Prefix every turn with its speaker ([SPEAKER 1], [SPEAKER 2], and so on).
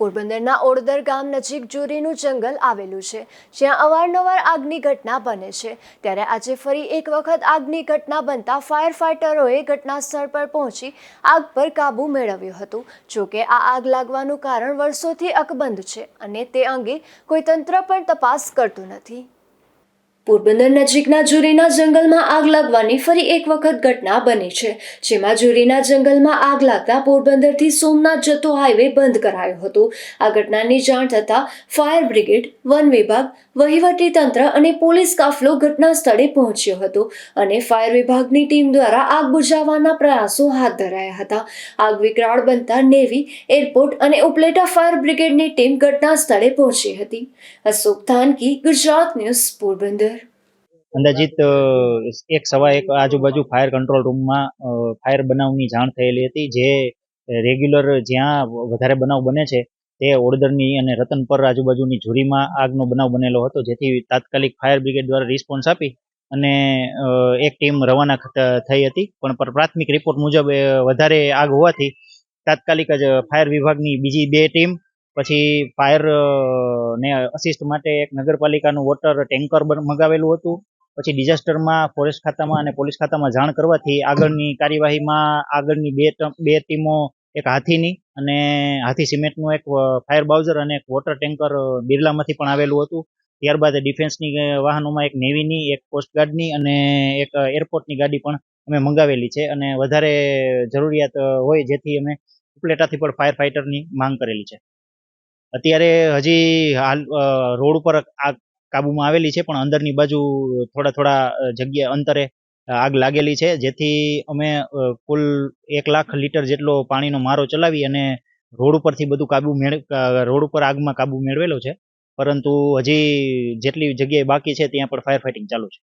[SPEAKER 1] પોરબંદરના ઓડદર ગામ નજીક જુરીનું જંગલ આવેલું છે, જ્યાં અવારનવાર આગની ઘટના બને છે. ત્યારે આજે ફરી એક વખત આગની ઘટના બનતા ફાયર ફાઇટરોએ ઘટના સ્થળ પર પહોંચી આગ પર કાબૂ મેળવ્યો હતો. જોકે આ આગ લાગવાનું કારણ વર્ષોથી અકબંધ છે અને તે અંગે કોઈ તંત્ર પણ તપાસ કરતું નથી. પોરબંદર નજીકના જુરીના જંગલમાં આગ લાગવાની ફરી એક વખત ઘટના બની છે, જેમાં જુરીના જંગલમાં આગ લાગતા પોરબંદરથી સોમનાથ જતો હાઈવે બંધ કરાયો હતો. આ ઘટનાની જાણ થતાં ફાયર બ્રિગેડ, વન વિભાગ, વહીવટી તંત્ર અને પોલીસ કાફલો ઘટના સ્થળે પહોંચ્યો હતો અને ફાયર વિભાગની ટીમ દ્વારા આગ બુઝાવવાના પ્રયાસો હાથ ધરાયા હતા. આગ વિકરાળ બનતા નેવી, એરપોર્ટ અને ઉપલેટા ફાયર બ્રિગેડની ટીમ ઘટના સ્થળે પહોંચી હતી. અશોક ધાનકી ગુજરાત ન્યૂઝ, પોરબંદર.
[SPEAKER 2] અંદાજિત એક સવા એક આજુબાજુ ફાયર કંટ્રોલ રૂમમાં ફાયર બનાવની જાણ થયેલી હતી. જે રેગ્યુલર જ્યાં વધારે બનાવ બને છે, તે ઓડદરની અને રતનપર આજુબાજુની ઝુરીમાં આગનો બનાવ બનેલો હતો. જેથી તાત્કાલિક ફાયર બ્રિગેડ દ્વારા રિસ્પોન્સ આપી અને એક ટીમ રવાના થઈ હતી. પણ પર, પ્રાથમિક રિપોર્ટ મુજબ વધારે આગ હોવાથી તાત્કાલિક જ ફાયર વિભાગની બીજી બે ટીમ, પછી ફાયર ને અસિસ્ટ માટે એક નગરપાલિકાનું વોટર ટેન્કર મગાવેલું હતું. પછી ડિઝાસ્ટરમાં ફોરેસ્ટ ખાતામાં અને પોલીસ ખાતામાં જાણ કરવાથી આગળની કાર્યવાહીમાં આગળની બે બે ટીમો એક હાથીની અને હાથી સિમેન્ટનું એક ફાયર બાઉઝર અને એક વોટર ટેન્કર બિરલામાંથી પણ આવેલું હતું. ત્યારબાદ ડિફેન્સની વાહનોમાં એક નેવીની એક કોસ્ટગાર્ડની અને એક એરપોર્ટની ગાડી પણ અમે મંગાવેલી છે અને વધારે જરૂરિયાત હોય જેથી અમે ઉપલેટાથી પણ ફાયર ફાઇટરની માંગ કરેલી છે. અત્યારે હજી હાલ રોડ ઉપર આગ કાબુમાં આવેલી છે, પણ અંદરની બાજુ થોડા થોડા જગ્યા અંતરે આગ લાગેલી છે, જેથી અમે કુલ એક લાખ લીટર જેટલો પાણીનો મારો ચલાવી અને રોડ ઉપરથી બધું કાબુ મેળ રોડ ઉપર આગમાં કાબુ મેળવેલો છે. પરંતુ હજી જેટલી જગ્યાએ બાકી છે, ત્યાં પણ ફાયર ફાઇટિંગ ચાલુ છે.